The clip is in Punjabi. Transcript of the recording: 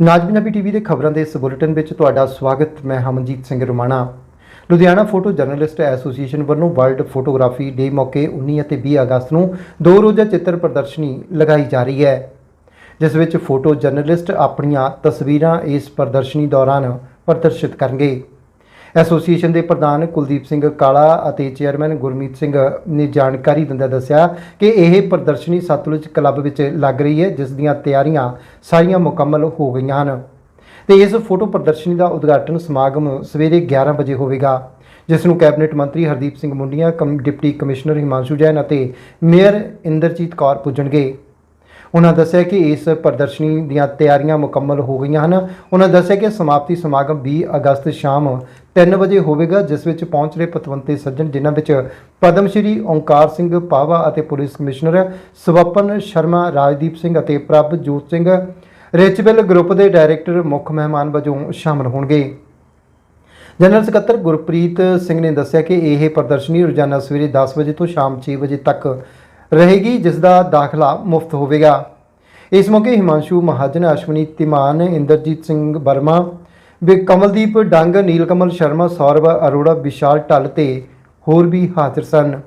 ਨਾਜ ਪੰਜਾਬੀ ਟੀਵੀ ਦੇ ਖਬਰਾਂ ਦੇ ਇਸ ਬੁਲੇਟਿਨ ਵਿੱਚ ਤੁਹਾਡਾ ਸਵਾਗਤ। ਮੈਂ Hamanjit Singh Rumana. Ludhiana photo journalist association ਵੱਲੋਂ ਵਰਲਡ ਫੋਟੋਗ੍ਰਾਫੀ ਡੇ ਮੌਕੇ 19 ਅਤੇ 20 ਅਗਸਤ ਨੂੰ ਦੋ ਰੋਜ਼ਾ ਚਿੱਤਰ ਪ੍ਰਦਰਸ਼ਨੀ ਲਗਾਈ ਜਾ ਰਹੀ ਹੈ, ਜਿਸ ਵਿੱਚ ਫੋਟੋ ਜਰਨਲਿਸਟ ਆਪਣੀਆਂ ਤਸਵੀਰਾਂ ਇਸ ਪ੍ਰਦਰਸ਼ਨੀ ਦੌਰਾਨ ਪ੍ਰਦਰਸ਼ਿਤ ਕਰਨਗੇ। ਐਸੋਸੀਏਸ਼ਨ ਦੇ ਪ੍ਰਧਾਨ ਕੁਲਦੀਪ ਸਿੰਘ ਕਾਲਾ ਅਤੇ ਚੇਅਰਮੈਨ ਗੁਰਮੀਤ ਸਿੰਘ ਨੇ ਜਾਣਕਾਰੀ ਦਿੰਦਿਆਂ ਦੱਸਿਆ ਕਿ ਇਹ ਪ੍ਰਦਰਸ਼ਨੀ ਸਤਲੁਜ ਕਲੱਬ ਵਿੱਚ ਲੱਗ ਰਹੀ ਹੈ, ਜਿਸ ਦੀਆਂ ਤਿਆਰੀਆਂ ਸਾਰੀਆਂ ਮੁਕੰਮਲ ਹੋ ਗਈਆਂ ਹਨ। ਤੇ ਇਸ ਫੋਟੋ ਪ੍ਰਦਰਸ਼ਨੀ ਦਾ ਉਦਘਾਟਨ ਸਮਾਗਮ ਸਵੇਰੇ 11 ਵਜੇ ਹੋਵੇਗਾ, ਜਿਸ ਨੂੰ ਕੈਬਨਿਟ ਮੰਤਰੀ Hardeep Singh Mundian, cum, deputy commissioner Himanshu Jain ਅਤੇ ਮੇਅਰ ਇੰਦਰਜੀਤ ਕੌਰ ਪੁੱਜਣਗੇ। ਉਹਨਾਂ ਦੱਸਿਆ ਕਿ ਇਸ ਪ੍ਰਦਰਸ਼ਨੀ ਦੀਆਂ ਤਿਆਰੀਆਂ ਮੁਕੰਮਲ ਹੋ ਗਈਆਂ ਹਨ। ਉਹਨਾਂ ਦੱਸਿਆ ਕਿ ਸਮਾਪਤੀ ਸਮਾਗਮ 20 ਅਗਸਤ ਸ਼ਾਮ 3 ਵਜੇ ਹੋਵੇਗਾ, ਜਿਸ ਵਿੱਚ ਪਹੁੰਚ ਰਹੇ ਪਤਵੰਤੇ ਸੱਜਣ, ਜਿਨ੍ਹਾਂ ਵਿੱਚ ਪਦਮ ਸ਼੍ਰੀ ਓਂਕਾਰ ਸਿੰਘ ਪਾਵਾ ਅਤੇ ਪੁਲਿਸ ਕਮਿਸ਼ਨਰ ਸਵਪਨ ਸ਼ਰਮਾ, ਰਾਜਦੀਪ ਸਿੰਘ ਅਤੇ ਪ੍ਰਭਜੋਤ ਸਿੰਘ ਰਿਚਵਿਲ ਗਰੁੱਪ ਦੇ ਡਾਇਰੈਕਟਰ, ਮੁੱਖ ਮਹਿਮਾਨ ਵਜੋਂ ਸ਼ਾਮਲ ਹੋਣਗੇ। ਜਨਰਲ ਸਕੱਤਰ ਗੁਰਪ੍ਰੀਤ ਸਿੰਘ ਨੇ ਦੱਸਿਆ ਕਿ ਇਹ ਪ੍ਰਦਰਸ਼ਨੀ ਰੋਜ਼ਾਨਾ ਸਵੇਰੇ 10 ਵਜੇ ਤੋਂ ਸ਼ਾਮ 6 ਵਜੇ ਤੱਕ ਰਹੇਗੀ ਜਿਸ ਦਾ ਦਾਖਲਾ ਮੁਫਤ ਹੋਵੇਗਾ। ਇਸ ਮੌਕੇ ਹਿਮਾਂਸ਼ੂ ਮਹਾਜਨ, ਅਸ਼ਵਨੀ ਤਿਮਾਨ, ਇੰਦਰਜੀਤ ਸਿੰਘ ਵਰਮਾ, ਵੀ ਕਮਲਦੀਪ ਡੰਗ, ਨੀਲਕਮਲ ਸ਼ਰਮਾ, ਸੌਰਵ ਅਰੋੜਾ, ਵਿਸ਼ਾਲ ਢੱਲ ਤੇ ਹੋਰ ਵੀ ਹਾਜ਼ਰ ਸਨ।